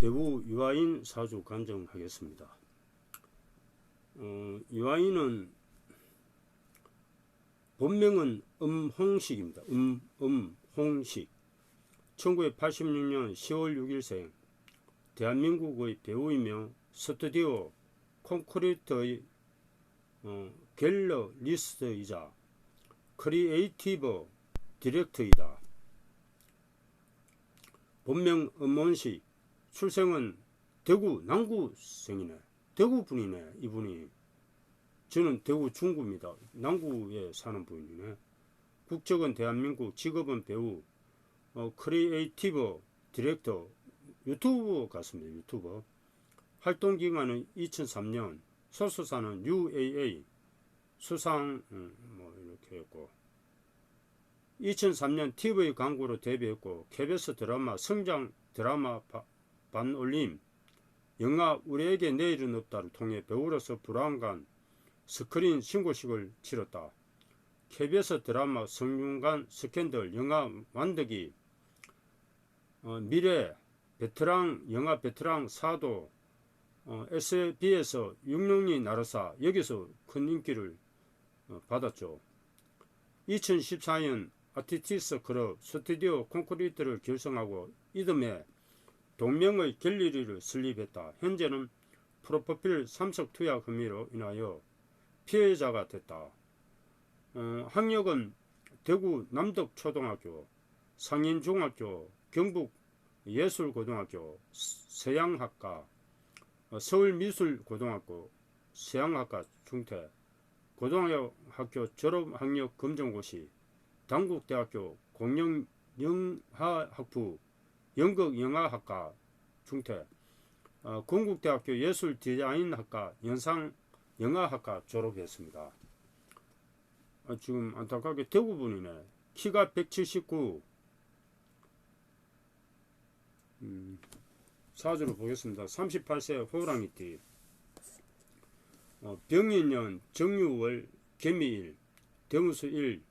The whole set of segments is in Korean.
배우 유아인 사주 간정하겠습니다. 어, 유아인은 본명은 음홍식입니다. 음, 음홍식. 1986년 10월 6일생. 대한민국의 배우이며 스튜디오 콘크리트의 어, 갤러리스트이자 크리에이티브 디렉터이다. 본명 음원식 출생은 대구 남구생이네. 대구 분이네 이분이. 저는 대구 중구입니다. 남구에 사는 분이네. 국적은 대한민국, 직업은 배우, 어, 크리에이티브 디렉터, 유튜브 같습니다. 유튜버. 활동 기간은 2003년, 소수사는 UAA, 수상 음, 뭐 이렇게 했고 2003년 TV 광고로 데뷔했고 KBS 드라마 성장 드라마 바- 반올림 영화 우리에게 내일은 없다를 통해 배우로서 불안간 스크린 신고식을 치렀다. KBS 드라마 성균관 스캔들 영화 만들기 어, 미래 베테랑 영화 베테랑 사도 어, SB에서 육룡이 나르사 여기서 큰 인기를 어, 받았죠. 2014년 아티티스 클럽 스튜디오 콘크리트를 결성하고 이듬해 동명의 갤러리를 설립했다. 현재는 프로포필 삼석 투약 혐의로 인하여 피해자가 됐다. 어, 학력은 대구 남덕초등학교, 상인중학교, 경북 예술고등학교, 서양학과, 어, 서울미술고등학교, 서양학과 중퇴, 고등학교 졸업학력 검정고시, 당국대학교 공영영화학부, 연극 영화학과 중퇴, 어, 건국대학교 예술디자인학과 연상 영화학과 졸업했습니다. 아, 지금 안타깝게 대구분이네. 키가 179. 음, 사주를 보겠습니다. 38세 호랑이띠. 어, 병인년 정유월 개미일 대무수 일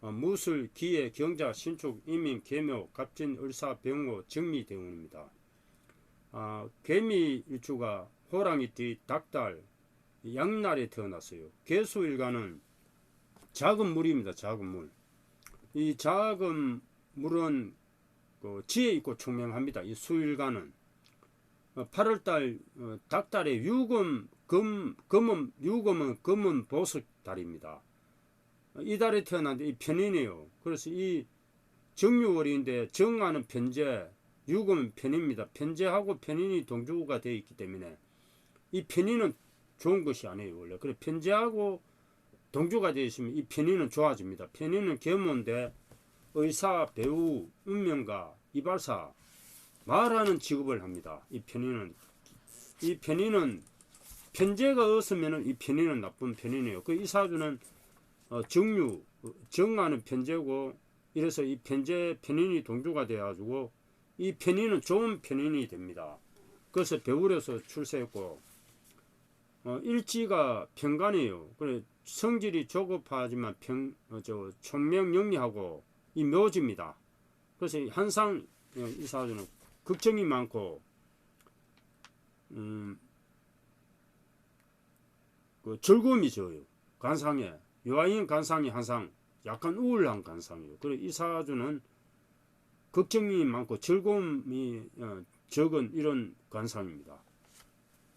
어, 무술 기해 경자 신축 이민 개묘 갑진 을사 병호 정미 대운입니다. 아, 개미 일주가 호랑이 띠 닭달 양날에 태어났어요. 개수일간은 작은 물입니다. 작은 물. 이 작은 물은 그 지혜 있고 총명합니다. 이 수일간은 8월달 어, 닭달에 유금 금 금은 유금은 금은 보석 달입니다. 이 달에 태어났는데 이 편인이에요. 그래서 이 정유월인데 정하는 편제, 유금은 편입니다. 편제하고 편인이 동주가 되어 있기 때문에 이 편인은 좋은 것이 아니에요. 원래 그래 편제하고 동주가 되어 있으면 이 편인은 좋아집니다. 편인은 계모인데 의사, 배우, 운명가, 이발사, 말하는 직업을 합니다. 이 편인은 이 편인은 편제가 없으면 이 편인은 나쁜 편인이에요. 그 이 사주는 어, 정유, 어, 정하는 편제고 이래서 이 편제 편인이 동주가 돼가지고 이 편인은 좋은 편인이 됩니다. 그래서 배우려서 출세했고 어, 일지가 편간이에요. 그래 성질이 조급하지만 평, 어, 저 총명 영리하고 이 묘지입니다. 그래서 항상 어, 이 사주는 걱정이 많고 음, 그 즐거움이 적어요. 관상에 유아인 관상이 항상 약간 우울한 관상이에요. 그리고 이 사주는 걱정이 많고 즐거움이 어, 적은 이런 관상입니다.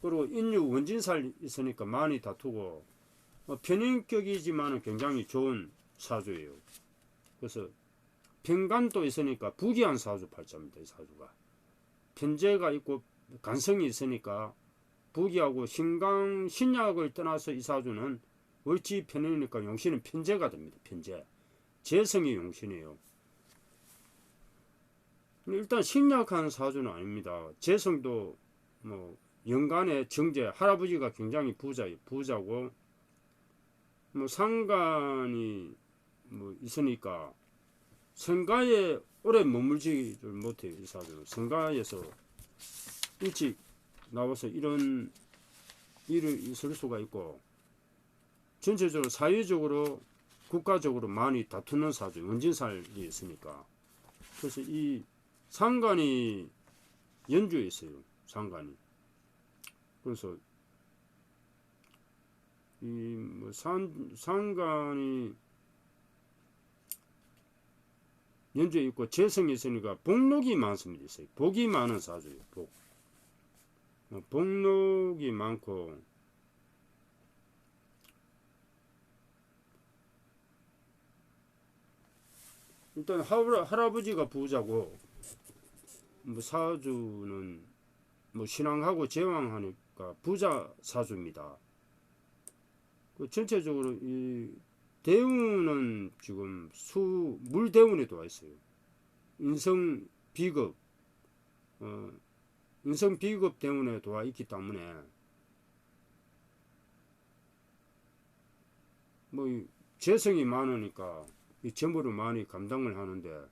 그리고 인유 원진살 있으니까 많이 다투고 어, 편인격이지만 굉장히 좋은 사주예요. 그래서 편간도 있으니까 부귀한 사주 팔자입니다. 이 사주가 편제가 있고 간성이 있으니까 부귀하고 신강 신약을 떠나서 이 사주는 월지 편이니까 용신은 편제가 됩니다. 편제 재성이 용신이에요. 일단 신약한 사주는 아닙니다. 재성도 뭐 연간의 정제 할아버지가 굉장히 부자 부자고 뭐 상관이 뭐 있으니까 성가에 오래 머물지를 못해요 이 사주는 성가에서 일찍 나와서 이런 일을 있을 수가 있고 전체적으로 사회적으로 국가적으로 많이 다투는 사주 원진살이 있으니까 그래서 이 상관이 연주에 있어요 상관이. 그래서 이 뭐 상관이 연주에 있고 재성이 있으니까 복록이 많습니다. 복이 많은 사주예요. 복. 어, 복록이 많고 일단 할아, 할아버지가 부자고 뭐 사주는 뭐 신앙하고 제왕하니까 부자 사주입니다. 그 전체적으로 이 대운은 지금 수 물대운에 들어와 있어요. 인성 비급 어, 인성 비급 대운에 들어와 있기 때문에 뭐이 재성이 많으니까 이 재물을 많이 감당을 하는데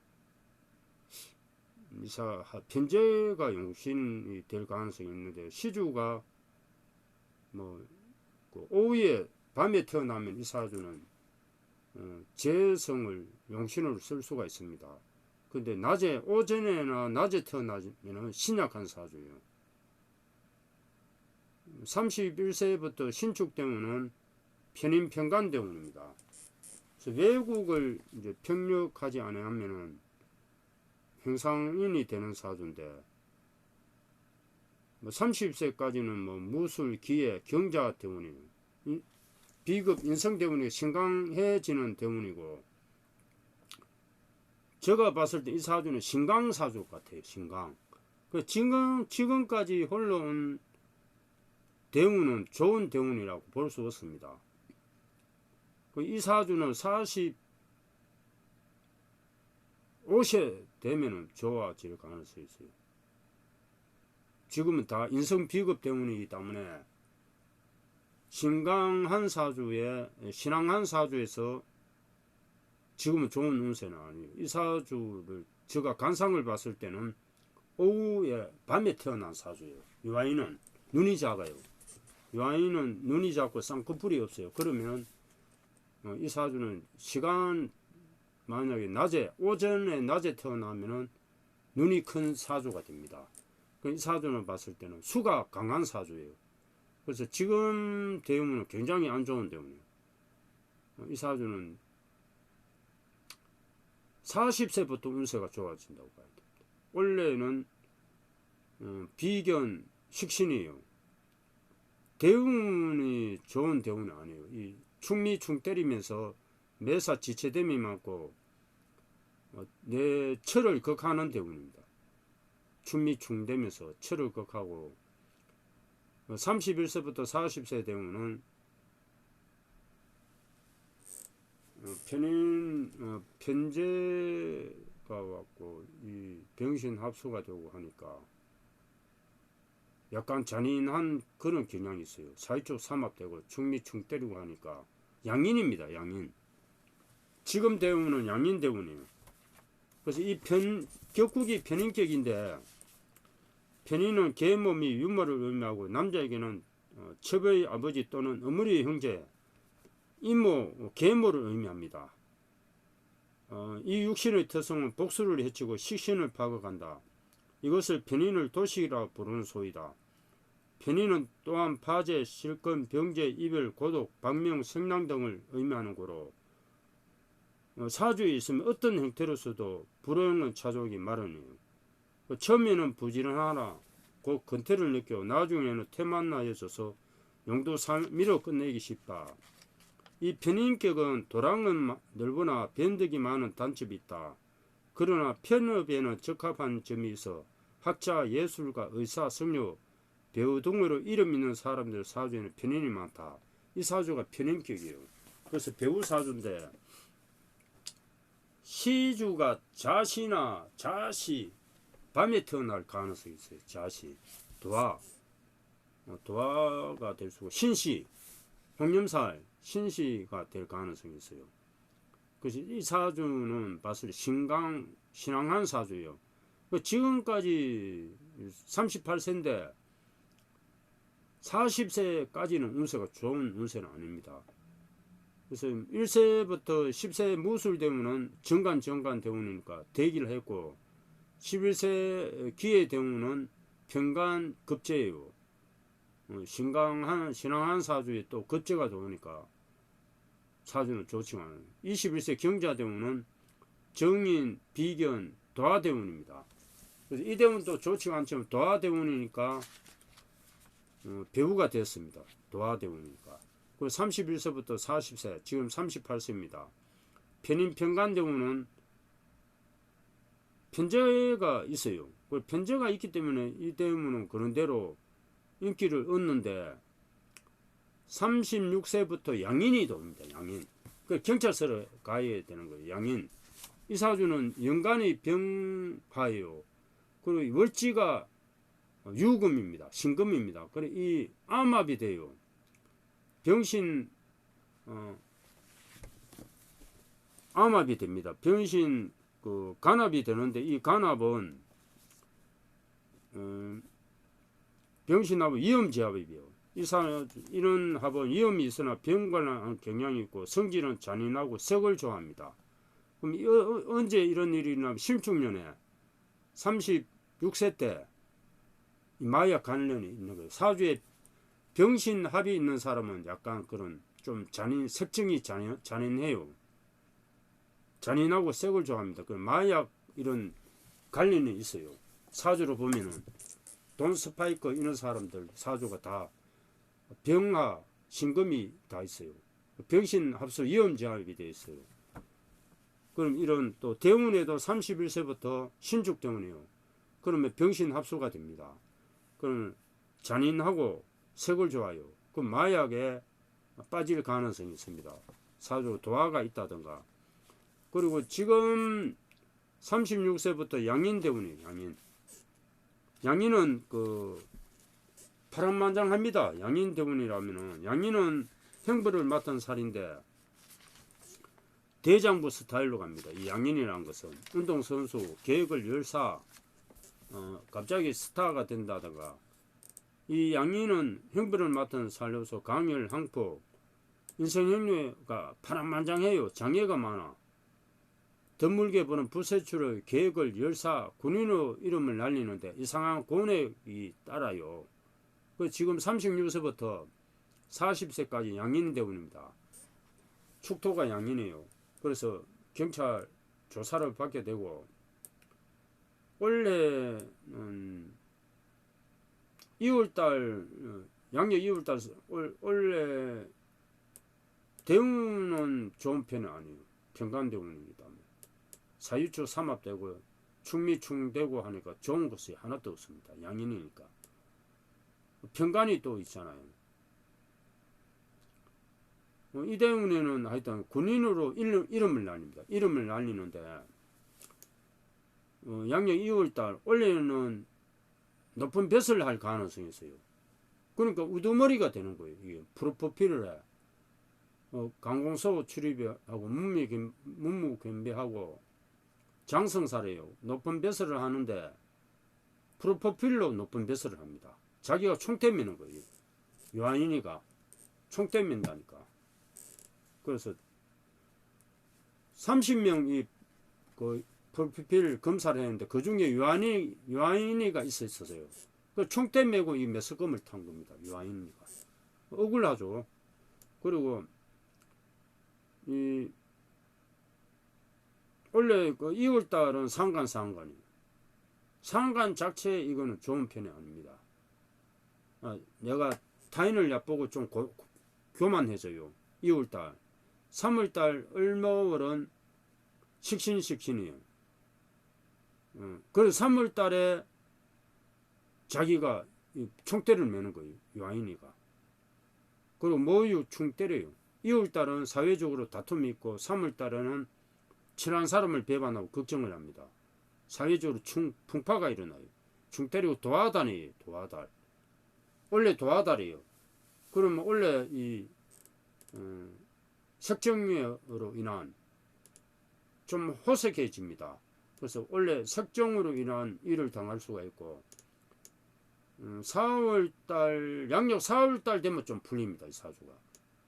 이사 편제가 용신이 될 가능성이 있는데 시주가 뭐그 오후에 밤에 태어나면 이 사주는 어, 재성을 용신으로 쓸 수가 있습니다. 근데 낮에 오전에나 낮에 태어나면 신약한 사주예요. 31세부터 신축대운은 편인평간대운입니다. 외국을 이제 평력하지 않으면은 행상인이 되는 사주인데 뭐 30세까지는 뭐 무술, 기회, 경자. 이- 비급 인성 대운이 신강해지는 대운이고 제가 봤을 때 이 사주는 신강 사주 같아요. 신강. 그 지금 지금까지 흘러온 대운은 좋은 대운이라고 볼 수 없습니다. 그이 사주는 40 50에 되면은 좋아질 가능성이 있어요. 지금은 다 인성 비급 대운이기 때문에 신강한 사주에 신앙한 사주에서 지금은 좋은 운세는 아니에요. 이 사주를 제가 간상을 봤을 때는 오후에 밤에 태어난 사주예요. 이 아이는 눈이 작아요. 이 아이는 눈이 작고 쌍꺼풀이 없어요. 그러면 어, 이 사주는 시간 만약에 낮에 오전에 낮에 태어나면은 눈이 큰 사주가 됩니다. 그이 사주는 봤을 때는 수가 강한 사주예요. 그래서 지금 대운은 굉장히 안 좋은 대운이에요. 어, 이 사주는 40세부터 운세가 좋아진다고 봐야 됩니다. 원래는 어, 비견 식신이에요. 대운이 좋은 대운이 아니에요. 이 충미충 때리면서 매사 지체됨이 많고 어, 내 철을 극하는 대운입니다. 충미충되면서 철을 극하고 31세부터 40세 대운은 어, 편인 어, 편제가 왔고 이 병신 합수가 되고 하니까 약간 잔인한 그런 경향이 있어요. 사이쪽 삼합되고 충미충 때리고 하니까 양인입니다. 양인. 지금 대운은 양인 대운이에요. 그래서 이 편 격국이 편인격인데 편인은 개 몸이 유머를 의미하고 남자에게는 어, 첩의 아버지 또는 어머니의 형제 이모 계모를 의미합니다. 어, 이 육신의 특성은 복수를 해치고 식신을 파괴한다. 이것을 편인을 도식이라 부르는 소이다. 편인은 또한 파제, 실권, 병제, 이별, 고독, 박명, 성랑 등을 의미하는 거로 어, 사주에 있으면 어떤 형태로서도 불행은 찾아오기 마련이에요. 그 처음에는 부지런하나 곧 근태를 느껴 나중에는 태만나여져서 용도 삶미로 끝내기 쉽다. 이 편인격은 도랑은 마- 넓으나 변덕이 많은 단점이 있다. 그러나 편업에는 적합한 점이 있어 학자, 예술가, 의사, 성료, 배우 등으로 이름 있는 사람들 사주에는 편인이 많다. 이 사주가 편인격이에요. 그래서 배우 사주인데 시주가 자시나 자시 밤에 태어날 가능성이 있어요. 자시, 도화, 어, 도화가 될 수고 신시, 홍념살, 신시가 될 가능성이 있어요. 그래서 이 사주는 봤을 때 신강, 신앙한 사주예요. 그 지금까지 38세인데 40세까지는 운세가 좋은 운세는 아닙니다. 그래서 1세부터 10세 무술 대운은 정간 정간 대운이니까 대기를 했고 11세 기회 대운은 평간 급제예요. 어, 신강한 신앙한 사주에 또 급제가 들어오니까 사주는 좋지만 21세 경자 대운은 정인, 비견, 도화 대운입니다. 그래서 이 대운도 좋지가 않지만 도화 대운이니까 어, 배우가 됐습니다. 도화대운이니까. 그리고 31세부터 40세, 지금 38세입니다. 편인 평간대운은 편제가 있어요. 그 편제가 있기 때문에 이 대운은 그런 대로 인기를 얻는데 36세부터 양인이 돕니다. 양인. 그 경찰서로 가야 되는 거예요. 양인. 이 사주는 연간의 병화예요. 그리고 월지가 유금입니다. 신금입니다. 그래 이 암압이 돼요. 병신 어, 암압이 됩니다. 병신 그 간압이 되는데 이 간압은 음, 병신하고 위험지압이에요. 이 사람 이런 합은 위험이 있으나 병관한 경향이 있고 성질은 잔인하고 색을 좋아합니다. 그럼 이, 어, 언제 이런 일이 일어나면 실중년에 36세 때이 마약 관련이 있는 거예요. 사주에 병신 합이 있는 사람은 약간 그런 좀 잔인 색증이 잔인, 잔인해요. 잔인하고 색을 좋아합니다. 그 마약 이런 관련이 있어요. 사주로 보면은 돈 스파이커 이런 사람들 사주가 다 병화 신금이 다 있어요. 병신 합수 위험 제압이 되어 있어요. 그럼 이런 또 대운에도 31세부터 신축 대운이요. 그러면 병신 합수가 됩니다. 그럼 잔인하고 색을 좋아요. 그 마약에 빠질 가능성이 있습니다. 사주 도화가 있다든가. 그리고 지금 36세부터 양인 대운이에요. 양인. 양인은 그 파란만장합니다. 양인 대운이라면은 양인은 형벌을 맡은 살인데 대장부 스타일로 갑니다. 이 양인이라는 것은 운동선수, 계획을 열사, 어, 갑자기 스타가 된다든가 이 양인은 형벌을 맡은 살려서 강열, 항폭, 인생형류가 파란만장해요. 장애가 많아. 드물게 보는 부세출의 계획을 열사 군인의 이름을 날리는데 이상한 고뇌이 따라요. 그 지금 36세부터 40세까지 양인 대운입니다. 축토가 양인이에요. 그래서 경찰 조사를 받게 되고 원래는 2월달 어, 양력 2월달 원래 대운은 좋은 편이 아니에요. 평간대운입니다. 사유초 삼합되고 충미충되고 하니까 좋은 것이 하나도 없습니다. 양인이니까. 평간이 또 있잖아요. 어, 이 대운에는 하여튼 군인으로 이름, 이름을 날립니다. 이름을 날리는데 어, 양력 2월달 원래는 높은 벼슬을 할 가능성이 있어요. 그러니까 우두머리가 되는 거예요. 이게 프로포필을 해. 어, 강공서 출입하고 문무겸비하고 장성사래요. 높은 벼슬을 하는데 프로포필로 높은 벼슬을 합니다. 자기가 총대 미는 거예요. 요한인이가 총대 민다니까. 그래서 30명이 그 프로필 검사를 했는데 그 중에 요한이 요한인이가 있었어요. 그 총대 메고 이 매스검을 탄 겁니다. 요한인이가 억울하죠. 그리고 이 원래 그 2월 달은 상간 상간이 상간 자체 이거는 좋은 편이 아닙니다. 아, 내가 타인을 얕보고 좀 고, 교만해져요. 2월 달. 3월 달 을모월은 식신식신이에요. 어, 그래서 3월 달에 자기가 총대를 매는 거예요. 요한이가. 그리고 모유 충 때려요. 2월 달은 사회적으로 다툼이 있고 3월 달에는 친한 사람을 배반하고 걱정을 합니다. 사회적으로 충, 풍파가 일어나요. 충 때리고 도화달이에요. 도화달. 원래 도화달이에요. 그러면 원래 이 음, 색정으로 인한 좀 호색해집니다. 그래서 원래 색정으로 인한 일을 당할 수가 있고 음, 4월달 양력 4월달 되면 좀 풀립니다. 이 사주가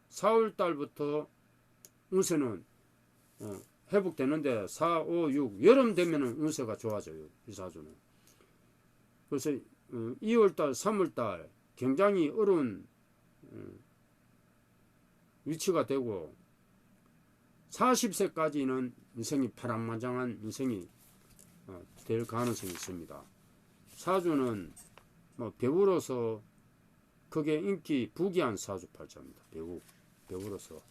4월달부터 운세는 어, 회복되는데 4, 5, 6 여름 되면은 운세가 좋아져요. 이 사주는. 그래서 어, 2월달, 3월달 굉장히 어려운 어, 위치가 되고 40세까지는 인생이 파란만장한 인생이 어, 될 가능성이 있습니다. 사주는 뭐 배우로서 크게 인기 부기한 사주팔자입니다. 배우 배우로서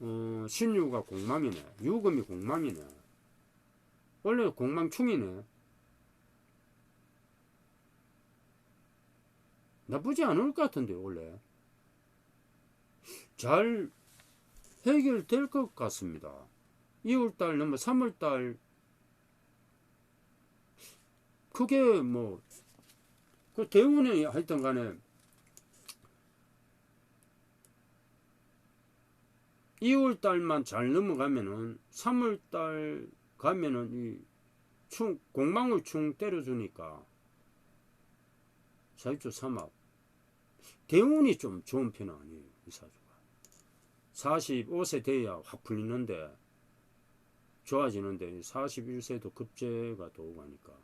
어, 신유가 공망이네. 유금이 공망이네. 원래 공망충이네. 나쁘지 않을 것 같은데 원래 잘 해결될 것 같습니다. 2월달 넘어 3월달 그게 뭐 그 대운에 하여튼 간에 2월 달만 잘 넘어가면은 3월 달 가면은 이 충, 공망을 충 때려주니까 사주삼합. 대운이 좀 좋은 편은 아니에요 이 사주가. 45세 돼야 확 풀리는데 좋아지는데 41세도 급제가 또 오고 하니까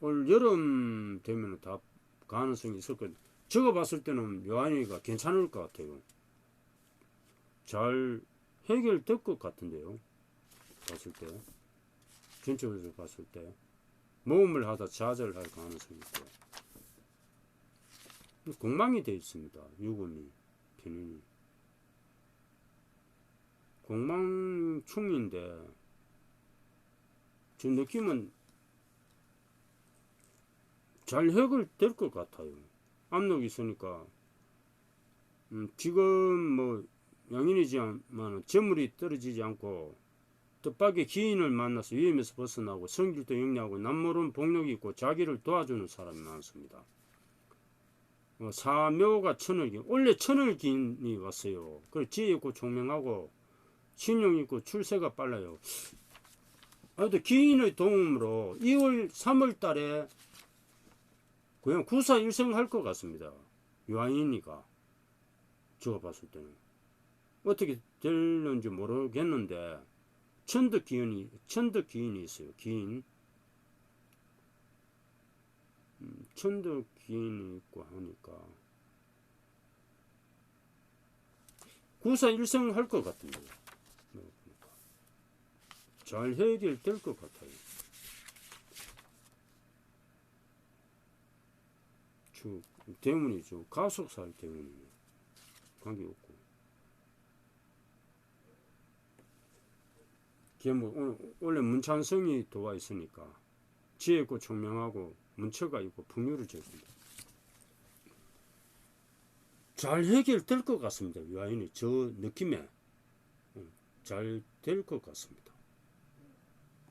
올 여름 되면 다 가능성이 있을 거예요 저거 봤을 때는 요한이가 괜찮을 것 같아요. 잘 해결될 것 같은데요. 봤을 때. 전체적으로 봤을 때. 모험을 하다 좌절할 가능성이 있고. 공망이 되어 있습니다. 유금이, 편인이. 공망충인데, 저 느낌은 잘 해결될 것 같아요. 압력이 있으니까 음, 지금 뭐 양인이지만 재물이 떨어지지 않고 뜻밖의 기인을 만나서 위험에서 벗어나고 성질도 영리하고 남모른 복력이 있고 자기를 도와주는 사람이 많습니다. 어, 사묘가 천을기 원래 천을기인이 왔어요. 그 지혜 있고 총명하고 신용 있고 출세가 빨라요. 하여튼 기인의 도움으로 2월 3월 달에 그냥 구사 일생 할 것 같습니다. 요한이니까 제가 봤을 때는 어떻게 될는지 모르겠는데 천덕 기인이 천덕 기인이 있어요. 기인 음, 천덕 기인이 있고 하니까 구사 일생 할 것 같은데 잘 해결될 것 같아요. 주 대문이죠. 가속살 대문이네. 관계 없고. 개뭐 오늘 원래 문찬성이 도와 있으니까 지혜 있고 총명하고 문처가 있고 풍요를 제습니다. 잘 해결될 것 같습니다. 유아인이 저 느낌에 잘 될 것 같습니다.